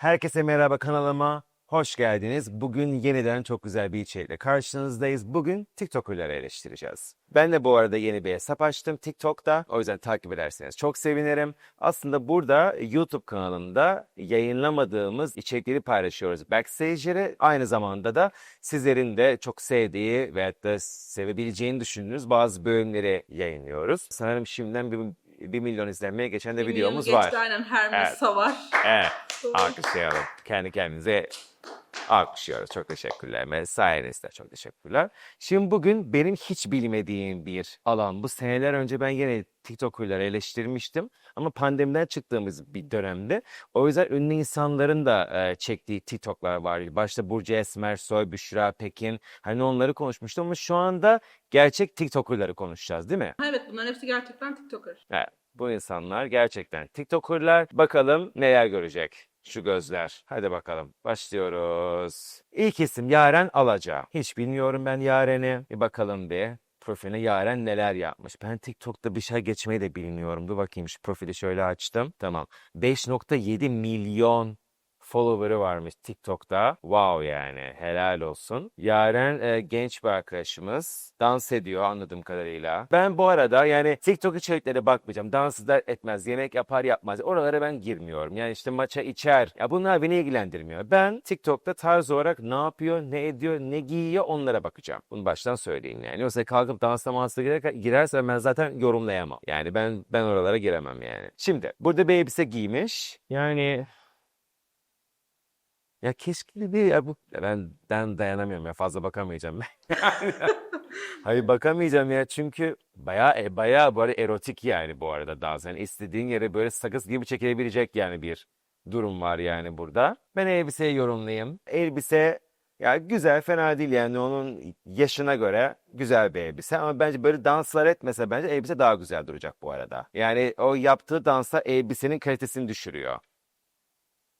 Herkese merhaba kanalıma. Hoş geldiniz. Bugün yeniden çok güzel bir içerikle karşınızdayız. Bugün TikToker'ları eleştireceğiz. Ben de bu arada yeni bir hesap açtım TikTok'ta. O yüzden takip ederseniz çok sevinirim. Aslında burada YouTube kanalımda yayınlamadığımız içerikleri paylaşıyoruz. Backstage'leri aynı zamanda da sizlerin de çok sevdiği veyahut da sevebileceğini düşündüğünüz bazı bölümleri yayınlıyoruz. Sanırım şimdiden bir, bir milyon izlenmeye geçen de videomuz var. geçti, aynen her Evet. masa var. Evet. Doğru. Alkışlayalım. Kendi kendimize alkışlıyoruz. Çok teşekkürler. Ve sayenizde çok teşekkürler. Şimdi bugün benim hiç bilmediğim bir alan. Bu seneler önce ben yine TikToker'ları eleştirmiştim. Ama pandemiden çıktığımız bir dönemde. O yüzden ünlü insanların da e, çektiği TikTok'lar var. Başta Burcu Esmersoy, Büşra Pekin. Hani onları konuşmuştum ama şu anda gerçek TikToker'ları konuşacağız değil mi? Evet bunların hepsi gerçekten TikToker. Evet, bu insanlar gerçekten TikToker'lar. Bakalım neler görecek şu gözler. Hadi bakalım başlıyoruz. İlk isim Yaren Alaca. Hiç bilmiyorum ben Yaren'i. Bir bakalım bir. Profiline Yaren neler yapmış. Ben TikTok'ta bir şey geçmeyi de bilmiyorum. Dur bakayım şu profili şöyle açtım. Tamam. 5.7 milyon follower'ı varmış TikTok'ta. Wow yani helal olsun. Yaren e, genç bir arkadaşımız. Dans ediyor anladığım kadarıyla. Ben bu arada yani TikTok içeriklere bakmayacağım. Dans eder etmez, yemek yapar yapmaz. Oralara ben girmiyorum. Yani işte maça içer. Ya bunlar beni ilgilendirmiyor. Ben TikTok'ta tarz olarak ne yapıyor, ne ediyor, ne giyiyor onlara bakacağım. Bunu baştan söyleyeyim yani. Yoksa kalkıp dansa mansa girer, girerse ben zaten yorumlayamam. Yani ben ben oralara giremem yani. Şimdi burada bir elbise giymiş. Yani ya keşke bir ya bu ben dayanamıyorum ya fazla bakamayacağım ben. Hayır bakamayacağım ya çünkü bayağı e, bayağı böyle erotik yani bu arada dans. Yani istediğin yere böyle sakız gibi çekilebilecek yani bir durum var yani burada. Ben elbiseyi yorumlayayım. Elbise ya güzel fena değil yani onun yaşına göre güzel bir elbise ama bence böyle danslar etmese bence elbise daha güzel duracak bu arada. Yani o yaptığı dansa elbisenin kalitesini düşürüyor.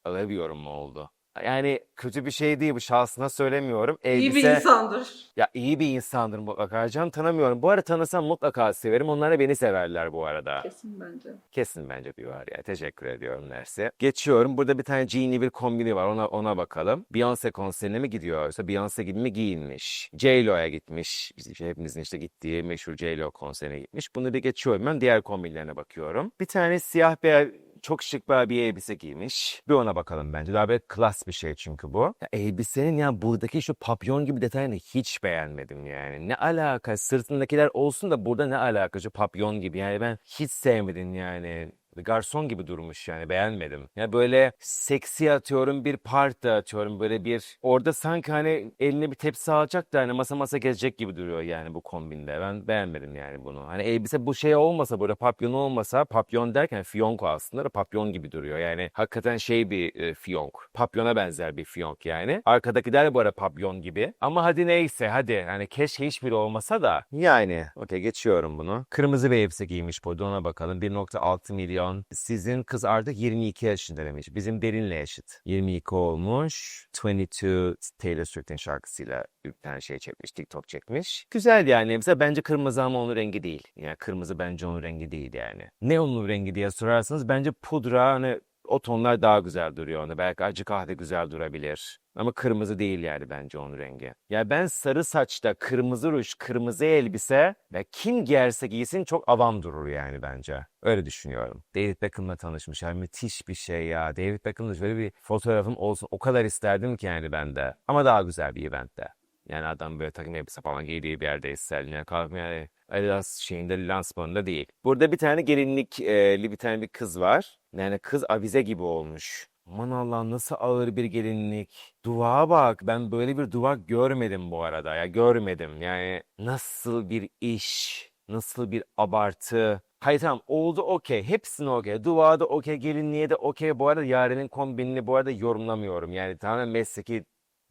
Öyle bir yorum mu oldu? Yani kötü bir şey değil bu şahsına söylemiyorum. İyi bir Elbise insandır. ya iyi bir insandır mutlaka. Can tanımıyorum. Bu arada tanısam mutlaka severim. Onlar da beni severler bu arada. Kesin bence. Kesin bence bir var ya. Teşekkür ediyorum Nersi. Geçiyorum. Burada bir tane jeanli bir kombini var. Ona ona bakalım. Beyoncé konserine mi gidiyor? Yoksa Beyoncé gibi mi giyinmiş? J-Lo'ya gitmiş. İşte hepimizin işte gittiği meşhur J-Lo konserine gitmiş. Bunları geçiyorum ben. Diğer kombinlerine bakıyorum. Bir tane siyah bir çok şık bir bir elbise giymiş. Bir ona bakalım bence. Daha böyle klas bir şey çünkü bu. Ya elbisenin ya buradaki şu papyon gibi detayını hiç beğenmedim yani. Ne alaka? Sırtındakiler olsun da burada ne alaka? Şu papyon gibi. Yani ben hiç sevmedim yani. Garson gibi durmuş yani beğenmedim. Ya böyle seksi atıyorum bir parti atıyorum böyle bir orada sanki hani eline bir tepsi alacak da hani masa masa gezecek gibi duruyor yani bu kombinde. Ben beğenmedim yani bunu. Hani elbise bu şey olmasa burada papyon olmasa papyon derken fiyonk aslında da papyon gibi duruyor. Yani hakikaten şey bir e, fiyonk. Papyona benzer bir fiyonk yani. Arkadakiler bu arada papyon gibi. Ama hadi neyse hadi hani keşke hiçbiri olmasa da. Yani okey geçiyorum bunu. Kırmızı bir elbise giymiş burada ona bakalım. 1.6 milyon. Sizin kız artık 22 yaşında demiş. Bizim Derin'le eşit. 22 olmuş. 22 Taylor Swift'in şarkısıyla bir tane şey çekmiş. TikTok çekmiş. Güzel yani. Mesela bence kırmızı ama onun rengi değil. Yani kırmızı bence onun rengi değil yani. Ne onun rengi diye sorarsanız bence pudra hani o tonlar daha güzel duruyor onda. Belki acı kahve güzel durabilir. Ama kırmızı değil yani bence onun rengi. Ya ben sarı saçta kırmızı ruj, kırmızı elbise ve kim giyerse giysin çok avam durur yani bence. Öyle düşünüyorum. David Beckham'la tanışmış. Yani müthiş bir şey ya. David Beckham'la şöyle bir fotoğrafım olsun. O kadar isterdim ki yani ben de. Ama daha güzel bir eventte. Yani adam böyle takım elbise falan giydiği bir yerde isterdim. Yani kalkıp yani Adidas şeyinde lansmanında değil. Burada bir tane gelinlikli bir tane bir kız var. Yani kız avize gibi olmuş. Aman Allah'ım nasıl ağır bir gelinlik. Duvağa bak. Ben böyle bir duvak görmedim bu arada. Ya görmedim. Yani nasıl bir iş. Nasıl bir abartı. Hayır tamam oldu okey. Hepsini okey. Duvağa da okey. Gelinliğe de okey. Bu arada Yaren'in kombinini bu arada yorumlamıyorum. Yani tamamen mesleki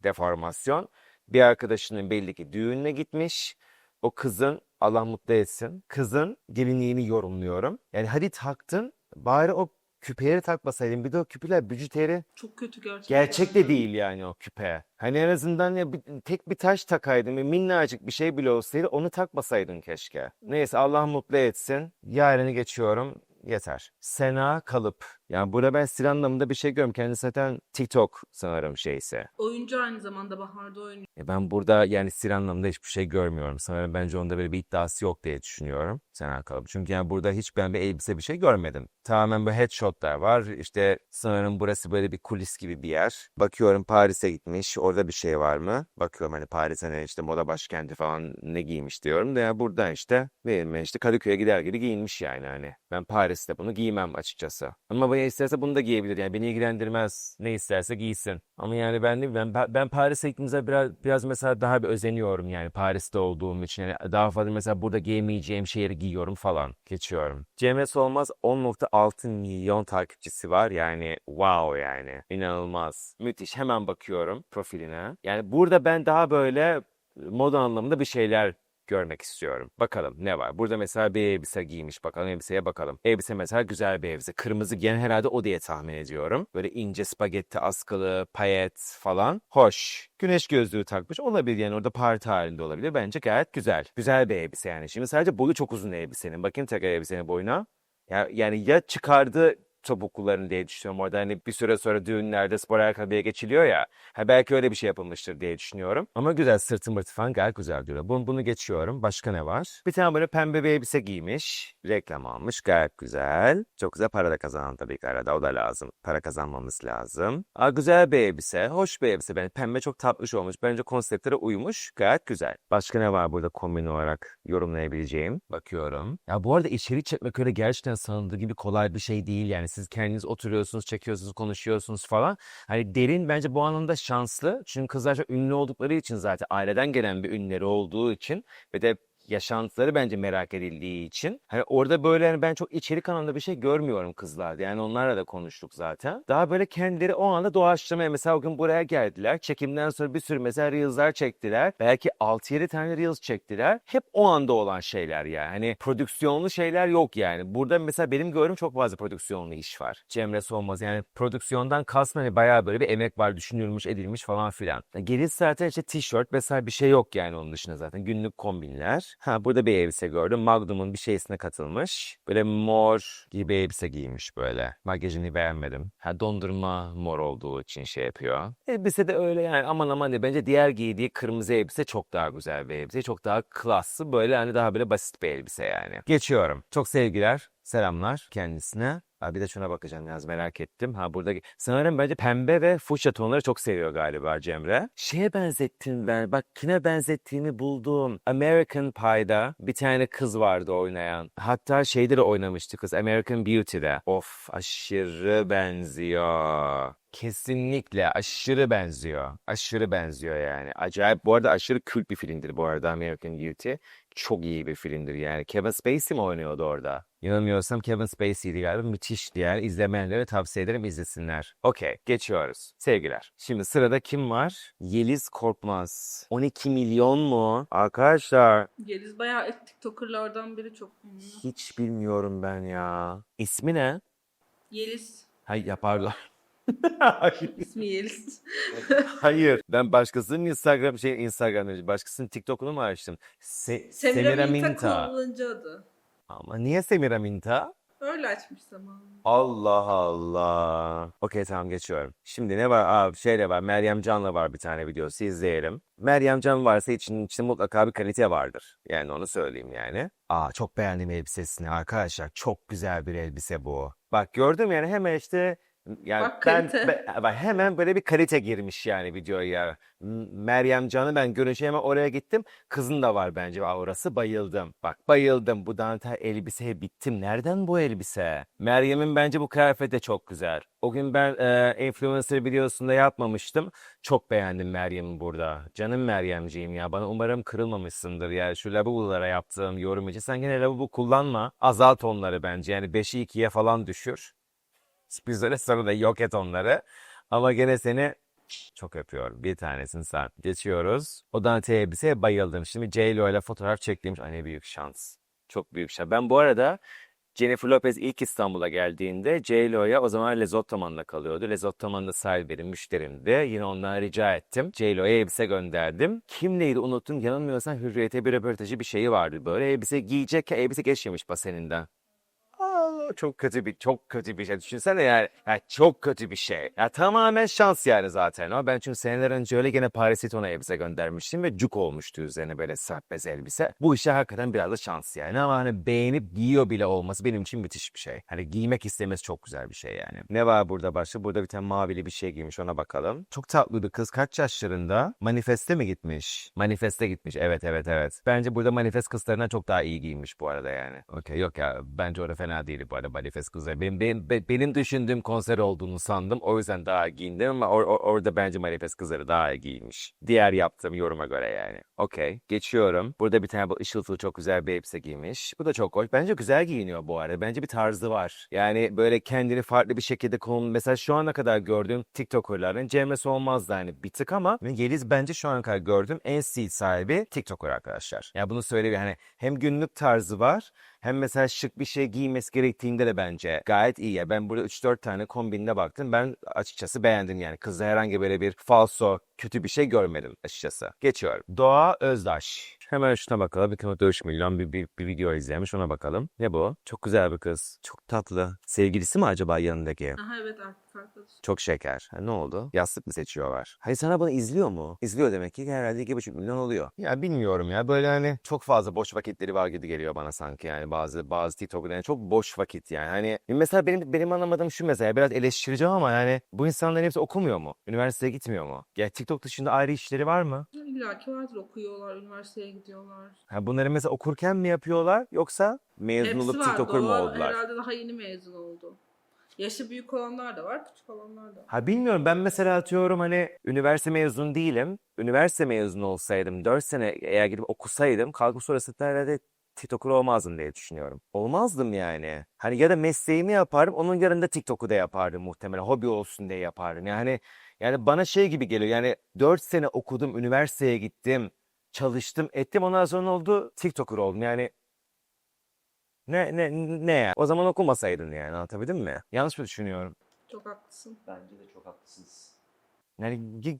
deformasyon. Bir arkadaşının belli ki düğününe gitmiş. O kızın Allah mutlu etsin. Kızın gelinliğini yorumluyorum. Yani hadi taktın bari o küpeleri takmasaydın. Bir de o küpeler bücüteri Çok kötü gerçekten. gerçek de değil yani o küpe. Hani en azından ya bir, tek bir taş takaydın ve minnacık bir şey bile olsaydı onu takmasaydın keşke. Neyse Allah mutlu etsin. Yarını geçiyorum. Yeter. Sena Kalıp Yani burada ben stil anlamında bir şey görüyorum. Kendisi zaten TikTok sanırım şeyse. Oyuncu aynı zamanda Bahar'da oynuyor. E ben burada yani stil anlamında hiçbir şey görmüyorum. Sanırım bence onda böyle bir iddiası yok diye düşünüyorum. Sen bakalım. Çünkü yani burada hiç ben bir elbise bir şey görmedim. Tamamen böyle headshotlar var. İşte sanırım burası böyle bir kulis gibi bir yer. Bakıyorum Paris'e gitmiş. Orada bir şey var mı? Bakıyorum hani Paris hani işte moda başkenti falan ne giymiş diyorum da ya burada işte benim işte Kadıköy'e gider gibi giyinmiş yani hani. Ben Paris'te bunu giymem açıkçası. Ama bana isterse bunu da giyebilir yani beni ilgilendirmez. Ne isterse giysin. Ama yani ben ben ben Paris'e gittiğimizde biraz biraz mesela daha bir özeniyorum yani Paris'te olduğum için. Yani daha fazla mesela burada giyemeyeceğim şeyleri giyiyorum falan. Geçiyorum. Cemre Solmaz 10.6 milyon takipçisi var. Yani wow yani. İnanılmaz. Müthiş. Hemen bakıyorum profiline. Yani burada ben daha böyle moda anlamında bir şeyler görmek istiyorum. Bakalım ne var? Burada mesela bir elbise giymiş. Bakalım elbiseye bakalım. Elbise mesela güzel bir elbise. Kırmızı giyen herhalde o diye tahmin ediyorum. Böyle ince spagetti askılı, payet falan. Hoş. Güneş gözlüğü takmış. Olabilir yani orada parti halinde olabilir. Bence gayet güzel. Güzel bir elbise yani. Şimdi sadece boyu çok uzun elbisenin. Bakayım tekrar elbisenin boyuna. Ya, yani ya çıkardı topuklularını diye düşünüyorum. Orada hani bir süre sonra düğünlerde spor ayakkabıya geçiliyor ya. Ha belki öyle bir şey yapılmıştır diye düşünüyorum. Ama güzel sırtı mırtı falan gayet güzel duruyor. Bunu, bunu geçiyorum. Başka ne var? Bir tane böyle pembe bir elbise giymiş. Reklam almış. Gayet güzel. Çok güzel para da kazanan tabii ki arada. O da lazım. Para kazanmamız lazım. Aa, güzel bir elbise. Hoş bir elbise. Yani pembe çok tatlış olmuş. Bence konseptlere uymuş. Gayet güzel. Başka ne var burada kombin olarak yorumlayabileceğim? Bakıyorum. Ya bu arada içerik çekmek öyle gerçekten sanıldığı gibi kolay bir şey değil yani. Siz kendiniz oturuyorsunuz, çekiyorsunuz, konuşuyorsunuz falan. Hani derin bence bu anlamda şanslı. Çünkü kızlar çok ünlü oldukları için zaten aileden gelen bir ünleri olduğu için ve de yaşantıları bence merak edildiği için. Hani orada böyle hani ben çok içerik anlamda bir şey görmüyorum kızlarda. Yani onlarla da konuştuk zaten. Daha böyle kendileri o anda doğaçlamaya mesela o gün buraya geldiler. Çekimden sonra bir sürü mesela Reels'lar çektiler. Belki 6-7 tane Reels çektiler. Hep o anda olan şeyler yani. Hani prodüksiyonlu şeyler yok yani. Burada mesela benim gördüğüm çok fazla prodüksiyonlu iş var. Cemre Solmaz yani prodüksiyondan kastım hani bayağı böyle bir emek var düşünülmüş edilmiş falan filan. Gerisi zaten işte tişört vesaire bir şey yok yani onun dışında zaten. Günlük kombinler. Ha burada bir elbise gördüm. Magnum'un bir şeysine katılmış. Böyle mor gibi elbise giymiş böyle. Makyajını beğenmedim. Ha dondurma mor olduğu için şey yapıyor. Elbise de öyle yani aman aman diye. Bence diğer giydiği kırmızı elbise çok daha güzel bir elbise. Çok daha klaslı böyle hani daha böyle basit bir elbise yani. Geçiyorum. Çok sevgiler. Selamlar kendisine. Ha, bir de şuna bakacağım biraz merak ettim. Ha burada sanırım bence pembe ve fuşya tonları çok seviyor galiba Cemre. Şeye benzettim ben. Bak kime benzettiğimi buldum. American Pie'da bir tane kız vardı oynayan. Hatta şeyde de oynamıştı kız. American Beauty'de. Of aşırı benziyor. Kesinlikle aşırı benziyor. Aşırı benziyor yani. Acayip. Bu arada aşırı kült bir filmdir bu arada American Beauty. Çok iyi bir filmdir yani. Kevin Spacey mi oynuyordu orada? Yanılmıyorsam Kevin Spacey'di galiba. Müthişti yani. İzlemeyenlere tavsiye ederim izlesinler. Okey geçiyoruz. Sevgiler. Şimdi sırada kim var? Yeliz Korkmaz. 12 milyon mu? Arkadaşlar Yeliz bayağı TikToker'lardan biri çok ünlü. hiç bilmiyorum ben ya. İsmi ne? Yeliz. Hay ya İsmi Yeliz. Hayır. Ben başkasının Instagram şey Instagram başkasının TikTok'unu mu açtım? Se Semiraminta Semiraminta. kullanıcı adı. Ama niye Semiraminta? Öyle açmış zamanında. Allah Allah. Okey tamam geçiyorum. Şimdi ne var? Aa şeyle var. Meryem Can'la var bir tane videosu izleyelim. Meryem Can varsa için içinde mutlaka bir kalite vardır. Yani onu söyleyeyim yani. Aa çok beğendim elbisesini arkadaşlar. Çok güzel bir elbise bu. Bak gördüm yani hemen işte yani Bak ben, kalite. ben- hemen böyle bir kalite girmiş yani videoya. Meryem Can'ı ben görünce hemen oraya gittim. Kızın da var bence orası bayıldım. Bak bayıldım bu dantel elbiseye bittim. Nereden bu elbise? Meryem'in bence bu kıyafeti de çok güzel. O gün ben e, influencer videosunda yapmamıştım. Çok beğendim Meryem'i burada. Canım Meryemciğim ya. Bana umarım kırılmamışsındır ya. Şu lavabolara yaptığım yorum için. Sen gene lavabo kullanma. Azalt onları bence. Yani 5'i 2'ye falan düşür. Bizlere sonra da yok et onları. Ama gene seni çok öpüyorum. Bir tanesin sen. Geçiyoruz. O Dante elbiseye bayıldım. Şimdi J-Lo ile fotoğraf çektiğim Ay ne büyük şans. Çok büyük şans. Ben bu arada Jennifer Lopez ilk İstanbul'a geldiğinde J-Lo'ya o zaman Lezottoman'la kalıyordu. Lezottoman'da sahibi benim müşterimdi. Yine ondan rica ettim. J-Lo'ya elbise gönderdim. Kimleydi unuttum. Yanılmıyorsam Hürriyet'e bir röportajı bir şeyi vardı böyle. Elbise giyecek elbise geçmemiş baseninden. Çok kötü bir çok kötü bir şey. Düşünsene yani, yani çok kötü bir şey. Ya tamamen şans yani zaten. Ama ben çünkü seneler önce öyle gene Paris Hilton'a elbise göndermiştim ve cuk olmuştu üzerine böyle sert bez elbise. Bu işe hakikaten biraz da şans yani ama hani beğenip giyiyor bile olması benim için müthiş bir şey. Hani giymek istemesi çok güzel bir şey yani. Ne var burada başka? Burada bir tane mavili bir şey giymiş ona bakalım. Çok tatlı bir kız. Kaç yaşlarında? Manifeste mi gitmiş? Manifeste gitmiş. Evet evet evet. Bence burada manifest kızlarına çok daha iyi giymiş bu arada yani. Okey yok ya bence orada fena değil bu arada manifest kızları. Benim, benim, be- benim düşündüğüm konser olduğunu sandım. O yüzden daha giyindim ama or- or- orada bence manifest kızları daha iyi giymiş. Diğer yaptığım yoruma göre yani. Okey geçiyorum. Burada bir tane bu ışıltılı çok güzel bir elbise giymiş. Bu da çok hoş. Bence güzel giyiniyor bu arada. Bence bir tarzı var. Yani böyle kendini farklı bir şekilde konum. Mesela şu ana kadar gördüğüm TikToker'ların Cemre'si olmazdı hani bir tık ama Yeliz bence şu ana kadar gördüğüm en stil sahibi TikToker arkadaşlar. Yani bunu söyleyeyim hani hem günlük tarzı var hem mesela şık bir şey giymesi gerektiğinde de bence gayet iyi. Ya ben burada 3-4 tane kombinine baktım. Ben açıkçası beğendim yani. Kızda herhangi böyle bir falso kötü bir şey görmedim açıkçası. Geçiyorum. Doğa Özdaş. Hemen şuna bakalım. Bir tane 4 milyon bir, bir, bir video izlemiş ona bakalım. Ne bu? Çok güzel bir kız. Çok tatlı. Sevgilisi mi acaba yanındaki? Aha evet artık arkadaş. Çok şeker. Ha, ne oldu? Yastık mı seçiyorlar? Hayır sana bunu izliyor mu? İzliyor demek ki herhalde 2,5 milyon oluyor. Ya bilmiyorum ya böyle hani çok fazla boş vakitleri var gibi geliyor bana sanki yani bazı bazı TikTok'ların çok boş vakit yani. Hani mesela benim benim anlamadığım şu mesela biraz eleştireceğim ama yani bu insanların hepsi okumuyor mu? Üniversiteye gitmiyor mu? Ya TikTok dışında ayrı işleri var mı? İlla ki vardır okuyorlar, üniversiteye gidiyorlar. Ha, bunları mesela okurken mi yapıyorlar yoksa mezun Hepsi olup var. TikToker mı Doğa oldular? herhalde daha yeni mezun oldu. Yaşı büyük olanlar da var, küçük olanlar da var. Ha bilmiyorum ben mesela atıyorum hani üniversite mezunu değilim. Üniversite mezunu olsaydım 4 sene eğer gidip okusaydım kalkıp sonrasında herhalde TikToker olmazdım diye düşünüyorum. Olmazdım yani. Hani ya da mesleğimi yapardım onun yanında TikTok'u da yapardım muhtemelen. Hobi olsun diye yapardım. Yani yani bana şey gibi geliyor. Yani 4 sene okudum, üniversiteye gittim, çalıştım, ettim. Ondan sonra ne oldu? TikToker oldum. Yani ne ne ne ya? O zaman okumasaydın yani anlatabildim mi? Yanlış mı düşünüyorum? Çok haklısın. Bence de çok haklısınız. Yani gi-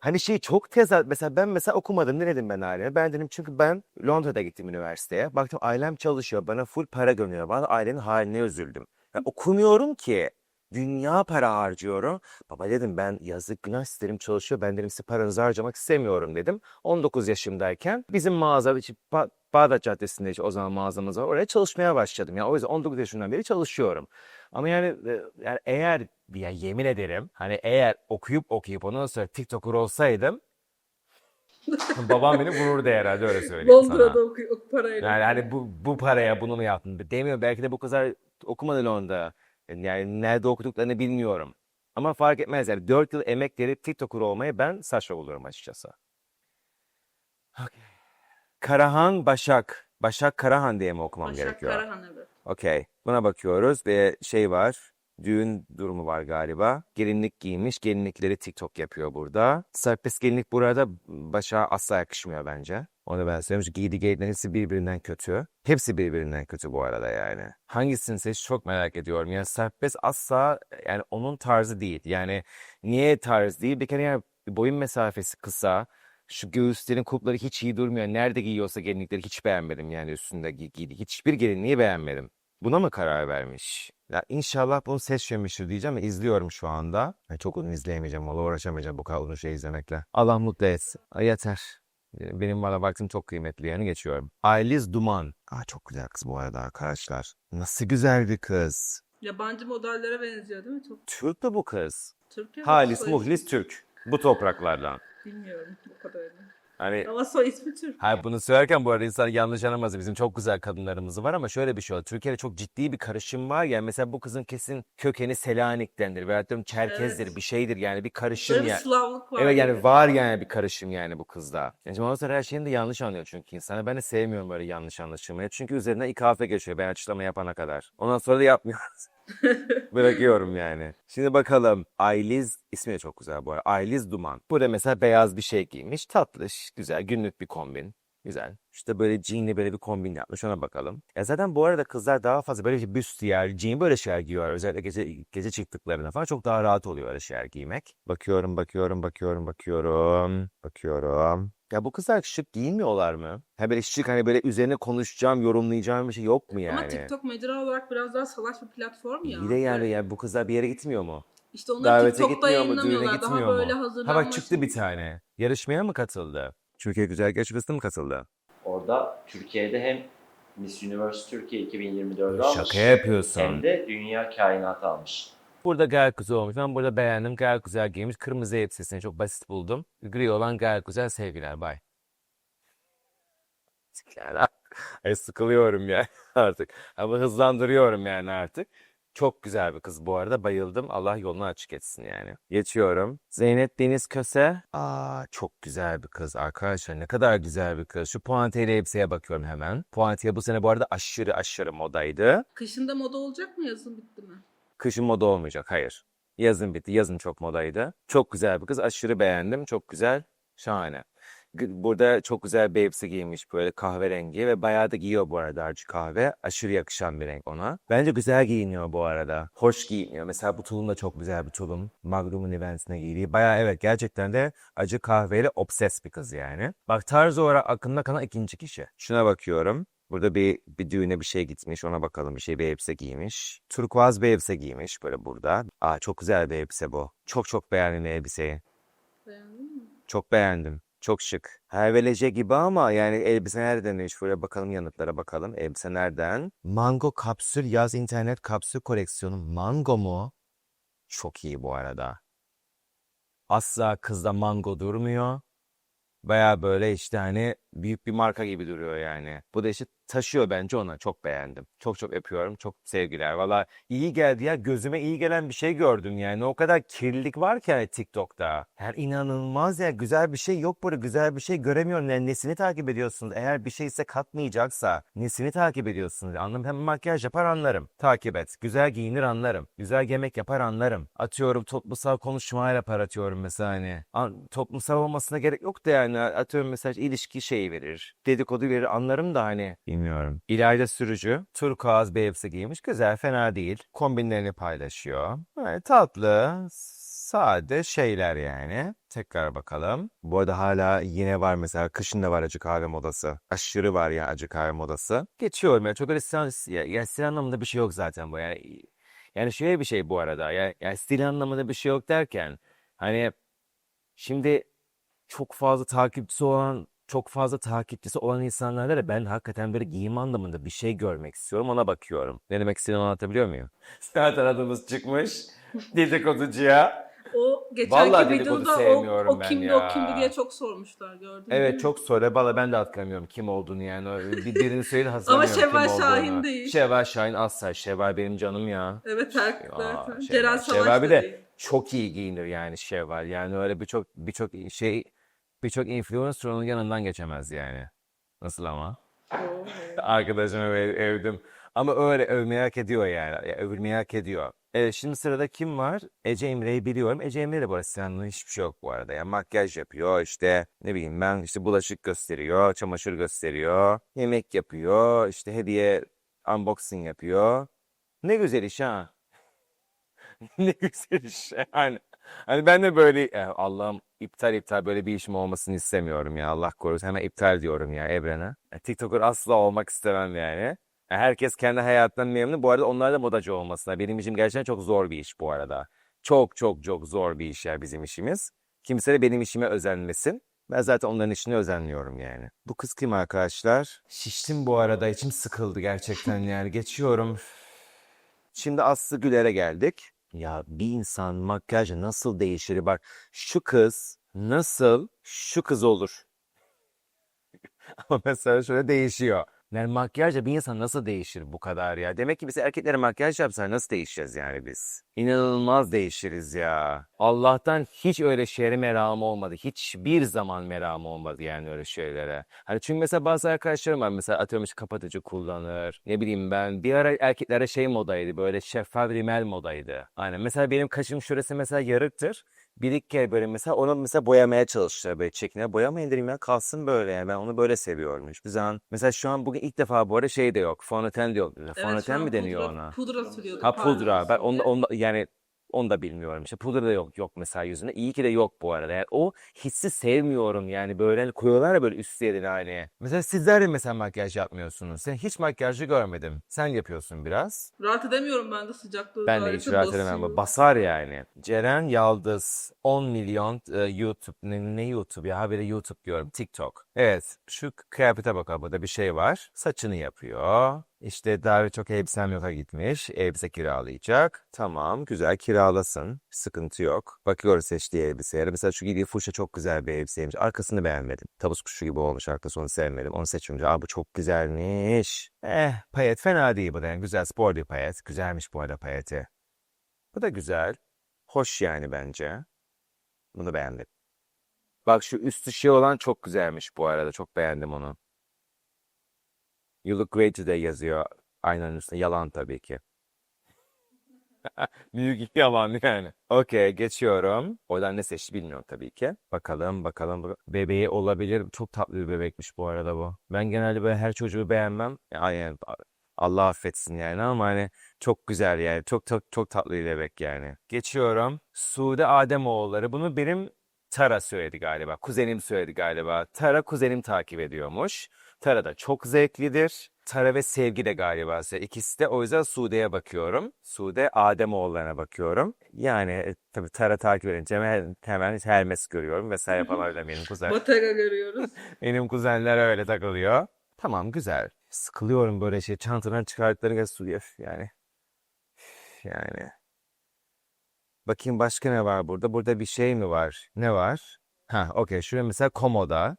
hani şey çok tezat. Mesela ben mesela okumadım. Ne dedim ben aileme? Ben dedim çünkü ben Londra'da gittim üniversiteye. Baktım ailem çalışıyor. Bana full para gönderiyor. Ben ailenin haline üzüldüm. Ya okumuyorum ki. Dünya para harcıyorum. Baba dedim ben yazık günah isterim çalışıyor. Ben dedim size paranızı harcamak istemiyorum dedim. 19 yaşımdayken bizim mağaza Ba- Bağdat Caddesi'nde işte o zaman mağazamız var. Oraya çalışmaya başladım. Ya o yüzden 19 yaşından beri çalışıyorum. Ama yani, e, yani eğer ya yemin ederim hani eğer okuyup okuyup ondan sonra TikToker olsaydım babam beni vururdu herhalde öyle söyleyeyim Londra'da sana. okuyor ok parayla. Yani hani bu bu paraya bunu mu yaptın? Demiyorum belki de bu kızlar okumadı Londra'da. Yani nerede okuduklarını bilmiyorum. Ama fark etmez yani 4 yıl emek verip TikToker olmayı ben saçma bulurum açıkçası. Okey. Karahan Başak. Başak Karahan diye mi okumam Başak gerekiyor? Karahan evet. Okey. Buna bakıyoruz ve şey var. Düğün durumu var galiba. Gelinlik giymiş. Gelinlikleri TikTok yapıyor burada. Serbest gelinlik burada başa asla yakışmıyor bence. Onu ben söyleyeyim. Çünkü giydiği gelinliklerin hepsi birbirinden kötü. Hepsi birbirinden kötü bu arada yani. Hangisini seç çok merak ediyorum. Yani serbest asla yani onun tarzı değil. Yani niye tarz değil? Bir kere yani boyun mesafesi kısa. Şu göğüslerin kulpları hiç iyi durmuyor. Nerede giyiyorsa gelinlikleri hiç beğenmedim yani üstünde gi- giydiği. Hiçbir gelinliği beğenmedim. Buna mı karar vermiş? Ya inşallah bunu seçmemiştir diyeceğim ve izliyorum şu anda. Yani çok uzun izleyemeyeceğim. Valla uğraşamayacağım bu kadar uzun şey izlemekle. Allah mutlu etsin. Ay yeter. Benim valla vaktim çok kıymetli yani geçiyorum. Ayliz Duman. Aa çok güzel kız bu arada arkadaşlar. Nasıl güzel bir kız. Yabancı modellere benziyor değil mi? Çok Türk mü bu kız? Türkiye Halis soy Muhlis Türk. Bu topraklardan. Bilmiyorum bu kadarını. Hani Ama soy ismi Türk. Hayır bunu söylerken bu arada insan yanlış anlamaz. Bizim çok güzel kadınlarımız var ama şöyle bir şey var. Türkiye'de çok ciddi bir karışım var. Yani mesela bu kızın kesin kökeni Selanik'tendir. Veyahut da Çerkezdir Evet. bir şeydir yani bir karışım Böyle bir yani. Slavlık var. Evet yani gibi. var yani bir karışım yani bu kızda. Yani ondan sonra her şeyini de yanlış anlıyor çünkü insana. Ben de sevmiyorum böyle yanlış anlaşılmayı. Çünkü üzerinden ikafe geçiyor ben açıklama yapana kadar. Ondan sonra da yapmıyoruz. Bırakıyorum yani. Şimdi bakalım. Ayliz ismi de çok güzel bu arada. Ayliz Duman. Burada mesela beyaz bir şey giymiş. Tatlış, güzel, günlük bir kombin. Güzel. İşte böyle jeanli böyle bir kombin yapmış ona bakalım. Ya zaten bu arada kızlar daha fazla böyle işte büstiyer, jean böyle şeyler giyiyor. Özellikle gece, gece çıktıklarında falan çok daha rahat oluyor öyle şeyler giymek. Bakıyorum, bakıyorum, bakıyorum, bakıyorum, bakıyorum. Ya bu kızlar şık giyinmiyorlar mı? Ha böyle şık hani böyle üzerine konuşacağım, yorumlayacağım bir şey yok mu yani? Ama TikTok mecra olarak biraz daha salaş bir platform ya. İyi de yani, yani bu kızlar bir yere gitmiyor mu? İşte onları Davete TikTok'ta gitmiyor mu, düğüne yayınlamıyorlar. Daha gitmiyor böyle mu? Ha hazırlanmış. bak çıktı bir tane. Yarışmaya mı katıldı? Türkiye Güzel Genç mı katıldı? Orada Türkiye'de hem Miss Universe Türkiye 2024'ü almış Şaka yapıyorsun. hem de Dünya Kainatı almış. Burada gayet güzel olmuş. Ben burada beğendim. Gayet güzel giymiş. Kırmızı elbisesini çok basit buldum. Gri olan gayet güzel. Sevgiler. Bay. Ay sıkılıyorum ya artık. Ama hızlandırıyorum yani artık. Çok güzel bir kız bu arada. Bayıldım. Allah yolunu açık etsin yani. Geçiyorum. Zeynep Deniz Köse. Aa çok güzel bir kız arkadaşlar. Ne kadar güzel bir kız. Şu puantiyeli elbiseye bakıyorum hemen. Puantiye bu sene bu arada aşırı aşırı modaydı. Kışında moda olacak mı yazın bitti mi? Kışın moda olmayacak. Hayır. Yazın bitti. Yazın çok modaydı. Çok güzel bir kız. Aşırı beğendim. Çok güzel. Şahane. Burada çok güzel bir elbise giymiş böyle kahverengi ve bayağı da giyiyor bu arada acı kahve. Aşırı yakışan bir renk ona. Bence güzel giyiniyor bu arada. Hoş giyiniyor. Mesela bu tulum da çok güzel bir tulum. Magnum'un eventsine giydiği. Bayağı evet gerçekten de acı kahveyle obses bir kız yani. Bak tarz olarak aklımda kalan ikinci kişi. Şuna bakıyorum. Burada bir, bir düğüne bir şey gitmiş. Ona bakalım bir şey bir elbise giymiş. Turkuaz bir elbise giymiş böyle burada. Aa çok güzel bir elbise bu. Çok çok beğendim elbiseyi. Beğendin mi? Çok beğendim. Çok şık. Hervelece gibi ama yani elbise nereden? Şöyle bakalım yanıtlara bakalım. Elbise nereden? Mango kapsül yaz internet kapsül koleksiyonu. Mango mu? Çok iyi bu arada. Asla kızda mango durmuyor. Baya böyle işte hani büyük bir marka gibi duruyor yani. Bu da işte taşıyor bence ona. Çok beğendim. Çok çok öpüyorum. Çok sevgiler. Valla iyi geldi ya. Gözüme iyi gelen bir şey gördüm yani. O kadar kirlilik var ki hani TikTok'ta. Her inanılmaz ya. Güzel bir şey yok burada. Güzel bir şey göremiyorum. Yani nesini takip ediyorsunuz? Eğer bir şey ise katmayacaksa nesini takip ediyorsunuz? Anlam hem makyaj yapar anlarım. Takip et. Güzel giyinir anlarım. Güzel yemek yapar anlarım. Atıyorum toplumsal konuşma yapar atıyorum mesela hani. An- toplumsal olmasına gerek yok da yani. Atıyorum mesela ilişki şeyi verir. Dedikodu verir anlarım da hani. Bilmiyorum. İlayda Sürücü. Turkuaz bir elbise giymiş. Güzel fena değil. Kombinlerini paylaşıyor. Yani tatlı. Sade şeyler yani. Tekrar bakalım. Bu arada hala yine var mesela kışın da var acı kahve modası. Aşırı var ya acı kahve modası. Geçiyorum ya çok öyle stil, ya, yani stil anlamında bir şey yok zaten bu yani. Yani şöyle bir şey bu arada. Yani, yani stil anlamında bir şey yok derken hani şimdi çok fazla takipçisi olan çok fazla takipçisi olan insanlarda da ben hakikaten böyle giyim anlamında bir şey görmek istiyorum ona bakıyorum. Ne demek istediğimi anlatabiliyor muyum? Zaten adımız çıkmış. Dedikoducuya. O geçenki Vallahi dedikodu videoda o, sevmiyorum o ben kimdi ya. o kimdi diye çok sormuşlar gördün değil Evet çok sonra valla ben de hatırlamıyorum kim olduğunu yani. O Bir birini söyledi hatırlamıyorum Şevval kim Şahin olduğunu. değil. Şevval Şahin asla. Şevval benim canım ya. Evet Erkek Aa, zaten. Şevval. Ceren Savaş Şevval bir de değil. çok iyi giyinir yani Şevval. Yani öyle birçok birçok şey birçok influencer onun yanından geçemez yani. Nasıl ama? Arkadaşımı ev- övdüm. Ama öyle övmeyi hak ediyor yani. Ya, övülmeyi hak ediyor. Evet, şimdi sırada kim var? Ece Emre'yi biliyorum. Ece Emre de bu arada Sinan'ın hiçbir şey yok bu arada. Yani makyaj yapıyor işte ne bileyim ben işte bulaşık gösteriyor, çamaşır gösteriyor, yemek yapıyor, işte hediye unboxing yapıyor. Ne güzel iş ha. Ne güzel iş yani. Hani ben de böyle eh, Allah'ım iptal iptal böyle bir işim olmasını istemiyorum ya. Allah korusun hemen iptal diyorum ya evrene. E, TikToker asla olmak istemem yani. E, Herkes kendi hayatından memnun. Bu arada onlar da modacı olmasına. Benim işim gerçekten çok zor bir iş bu arada. Çok çok çok zor bir iş ya bizim işimiz. Kimse de benim işime özenmesin. Ben zaten onların işine özenliyorum yani. Bu kız kim arkadaşlar? Şiştim bu arada. içim sıkıldı gerçekten yani. Geçiyorum. Şimdi Aslı Güler'e geldik. Ya bir insan makyajla nasıl değişir? Bak şu kız nasıl şu kız olur? Ama mesela şöyle değişiyor. Yani makyajla bir insan nasıl değişir bu kadar ya? Demek ki biz erkeklere makyaj yapsalar nasıl değişeceğiz yani biz? İnanılmaz değişiriz ya. Allah'tan hiç öyle şeye merakım olmadı. Hiçbir zaman merakım olmadı yani öyle şeylere. Hani çünkü mesela bazı arkadaşlarım var mesela atıyorum işte kapatıcı kullanır. Ne bileyim ben bir ara erkeklere şey modaydı böyle şeffaf rimel modaydı. Aynen mesela benim kaşım şurası mesela yarıktır. Bir iki kere böyle mesela onu mesela boyamaya çalışıyor böyle çekine. Boyamayın dedim ya kalsın böyle yani ben onu böyle seviyorum hiçbir zaman. Mesela şu an bugün ilk defa bu arada şey de yok. Fondöten de yok. Evet, Fondöten mi deniyor pudra- ona? Pudra sürüyordu. Ha pudra. Ben diye. onu yani onu da bilmiyorum. İşte pudra da yok yok mesela yüzünde. İyi ki de yok bu arada. Yani o hissi sevmiyorum yani böyle hani koyuyorlar ya böyle üst yerine hani. Mesela sizler de mesela makyaj yapmıyorsunuz. Sen hiç makyajı görmedim. Sen yapıyorsun biraz. Rahat edemiyorum ben de sıcaklığı. Ben de hiç rahat edemem. basıyor. Basar yani. Ceren Yaldız 10 milyon e, YouTube. Ne, ne YouTube ya? Haberi YouTube diyorum. TikTok. Evet. Şu kıyafete bakalım. Burada bir şey var. Saçını yapıyor. İşte daha çok elbisem yoka gitmiş. Elbise kiralayacak. Tamam. Güzel kiralasın. Sıkıntı yok. Bakıyoruz seçtiği elbiseye. Mesela şu giydiği fuşa çok güzel bir elbiseymiş. Arkasını beğenmedim. Tavus kuşu gibi olmuş arkası onu sevmedim. Onu seçince aa bu çok güzelmiş. Eh payet fena değil bu da. Yani güzel spor bir payet. Güzelmiş bu arada payeti. Bu da güzel. Hoş yani bence. Bunu beğendim. Bak şu üstü şey olan çok güzelmiş bu arada. Çok beğendim onu. You look great today yazıyor. Aynen üstüne. Yalan tabii ki. Büyük yalan yani. Okey geçiyorum. Oradan ne seçti bilmiyorum tabii ki. Bakalım bakalım. bak- Bebeği olabilir. Çok tatlı bir bebekmiş bu arada bu. Ben genelde böyle her çocuğu beğenmem. Yani Allah affetsin yani ama hani çok güzel yani. Çok çok çok tatlı bir bebek yani. Geçiyorum. Sude Ademoğulları. Bunu benim Tara söyledi galiba. Kuzenim söyledi galiba. Tara kuzenim takip ediyormuş. Tara da çok zevklidir. Tara ve Sevgi de galiba. İkisi de o yüzden Sude'ye bakıyorum. Sude Ademoğullarına bakıyorum. Yani e, tabii Tara takip edince hemen, hemen Hermes görüyorum vesaire falan öyle benim kuzen. Bottega görüyoruz. Benim kuzenler öyle takılıyor. Tamam güzel. Sıkılıyorum böyle şey. Çantadan çıkarttıkları gaz. Yani. Yani. Bakayım başka ne var burada? Burada bir şey mi var? Ne var? Ha, okey. Şuraya mesela komoda.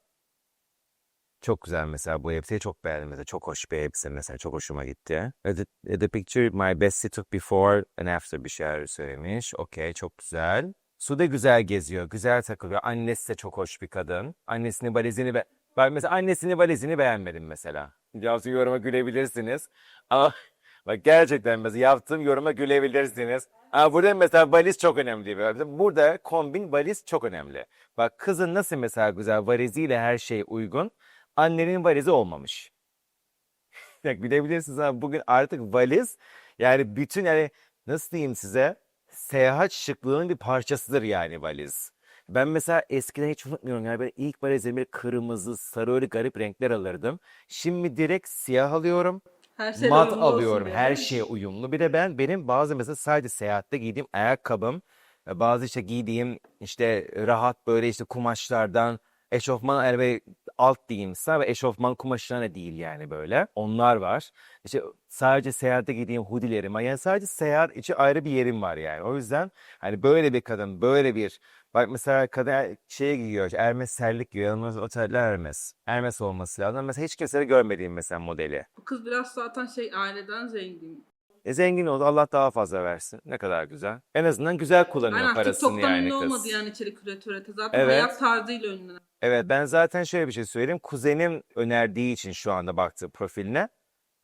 Çok güzel mesela bu elbiseyi çok beğendim mesela. Çok hoş bir elbise mesela. Çok hoşuma gitti. The, the picture my bestie took before and after bir şeyler söylemiş. Okey çok güzel. Suda güzel geziyor. Güzel takılıyor. Annesi de çok hoş bir kadın. Annesinin valizini be ben mesela annesinin valizini beğenmedim mesela. Yaptığım yoruma gülebilirsiniz. Ama bak gerçekten mesela yaptığım yoruma gülebilirsiniz. Ama burada mesela valiz çok önemli. Burada kombin valiz çok önemli. Bak kızın nasıl mesela güzel valiziyle her şey uygun. Annenin valizi olmamış. Bak bilebilirsiniz ama bugün artık valiz yani bütün yani nasıl diyeyim size seyahat şıklığının bir parçasıdır yani valiz. Ben mesela eskiden hiç unutmuyorum yani ben ilk valizlerimi böyle kırmızı, sarı öyle garip renkler alırdım. Şimdi direkt siyah alıyorum. Her şeyle Mat alıyorum. Her şeye uyumlu. Bir de ben benim bazı mesela sadece seyahatte giydiğim ayakkabım, e, bazı işte giydiğim işte rahat böyle işte kumaşlardan eşofman böyle alt diyeyimse ve eşofman kumaşlarına değil yani böyle. Onlar var. İşte sadece seyahatte giydiğim hoodilerim var. Yani sadece seyahat için ayrı bir yerim var yani. O yüzden hani böyle bir kadın, böyle bir Bak mesela kadın şeye giyiyor, Hermes serlik giyiyor. Yanımız oteller Hermes. Hermes olması lazım. Mesela hiç kimse de görmediğim mesela modeli. Bu kız biraz zaten şey aileden zengin. E zengin oldu. Allah daha fazla versin. Ne kadar güzel. En azından güzel kullanıyor Aynen parasını TikTok'tan yani ünlü kız. olmadı yani içerik ürete. Zaten Evet. hayat tarzıyla ünlü. Evet ben zaten şöyle bir şey söyleyeyim. Kuzenim önerdiği için şu anda baktığı profiline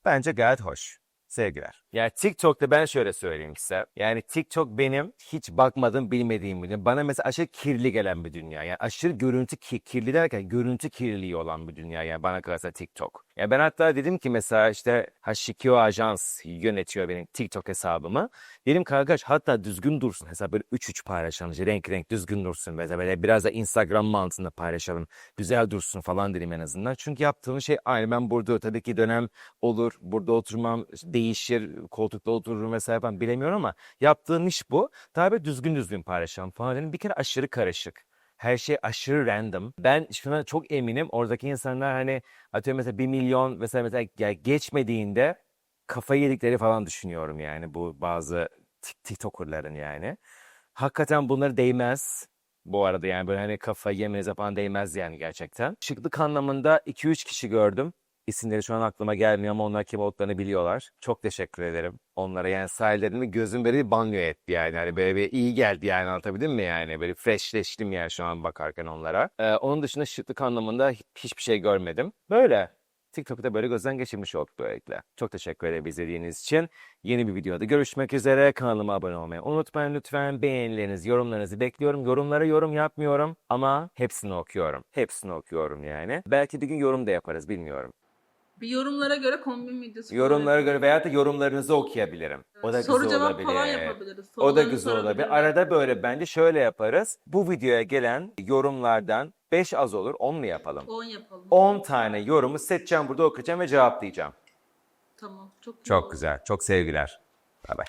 bence gayet hoş. Sevgiler. Yani TikTok'ta ben şöyle söyleyeyim size. Yani TikTok benim hiç bakmadığım bilmediğim bir dünya. Bana mesela aşırı kirli gelen bir dünya. Yani aşırı görüntü ki, kirli derken görüntü kirliliği olan bir dünya. Yani bana kalırsa TikTok. Ya ben hatta dedim ki mesela işte Hashikyo Ajans yönetiyor benim TikTok hesabımı. Dedim ki arkadaş hatta düzgün dursun. Hesap böyle 3-3 paylaşalım. renk renk düzgün dursun. Mesela böyle biraz da Instagram mantığında paylaşalım. Güzel dursun falan dedim en azından. Çünkü yaptığım şey aynı. Ben burada tabii ki dönem olur. Burada oturmam değişir. Koltukta otururum vesaire falan bilemiyorum ama yaptığım iş bu. Böyle düzgün düzgün paylaşalım falan dedim. Bir kere aşırı karışık. Her şey aşırı random. Ben şuna çok eminim. Oradaki insanlar hani atıyorum mesela 1 milyon mesela mesela geçmediğinde kafayı yedikleri falan düşünüyorum yani bu bazı tik- TikToker'ların yani. Hakikaten bunları değmez. Bu arada yani böyle hani kafayı yemenize falan değmez yani gerçekten. Şıklık anlamında 2-3 kişi gördüm. İsimleri şu an aklıma gelmiyor ama onlar kim olduklarını biliyorlar. Çok teşekkür ederim onlara. Yani sahillerimi gözüm böyle bir banyo etti yani. Hani böyle bir iyi geldi yani anlatabildim mi yani? Böyle freshleştim yani şu an bakarken onlara. Ee, onun dışında şıklık anlamında hiçbir şey görmedim. Böyle. TikTok'u da böyle gözden geçirmiş olduk böylelikle. Çok teşekkür ederim izlediğiniz için. Yeni bir videoda görüşmek üzere. Kanalıma abone olmayı unutmayın lütfen. Beğenilerinizi, yorumlarınızı bekliyorum. Yorumlara yorum yapmıyorum ama hepsini okuyorum. Hepsini okuyorum yani. Belki bir gün yorum da yaparız bilmiyorum. Bir yorumlara göre kombin videosu Yorumlara göre veyahut da yorumlarınızı okuyabilirim. O da Soru güzel cevap olabilir. falan yapabiliriz. O da Sorularını güzel olabilir. Arada böyle bence şöyle yaparız. Bu videoya gelen yorumlardan 5 az olur 10 mu yapalım? 10 yapalım. 10 tane yorumu seçeceğim burada okuyacağım ve cevaplayacağım. Tamam. Çok, iyi Çok oldu. güzel. Çok sevgiler. Bay bay.